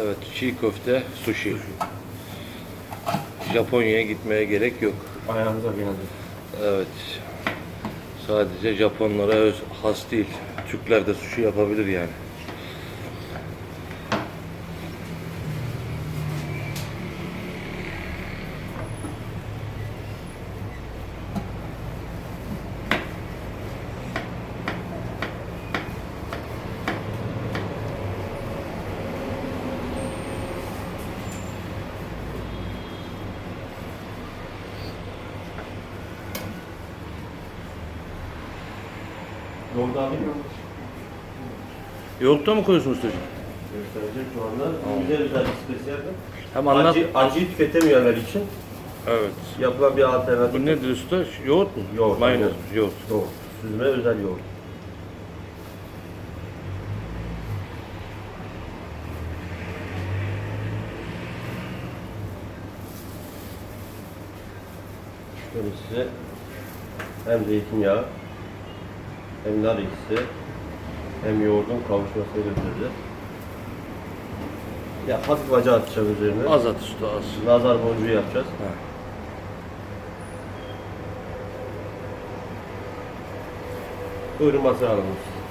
Evet, çiğ köfte, sushi. Japonya'ya gitmeye gerek yok. Ayağınıza geldi. Evet. Sadece Japonlara öz has değil. Türkler de sushi yapabilir yani. Yoğurdu alayım mı? Yoğurtta mı koyuyorsun ustacığım? Göstereceğim şu anda. Güzel güzel bir spesiyel. Hem anlat. Acı, acıyı tüketemiyorlar için Evet. yapılan bir alternatif. Bu nedir usta? Yoğurt mu? Yoğurt, Mayonez. yoğurt. Yoğurt. Yoğurt. Süzme özel yoğurt. Şöyle size hem zeytinyağı hem nar ekşisi hem yoğurdun kavuşmasını göstereceğiz. Ya hafif acı atacağım üzerine. Az at usta az. Nazar boncuğu yapacağız. Ha. Buyurun masaya alınız.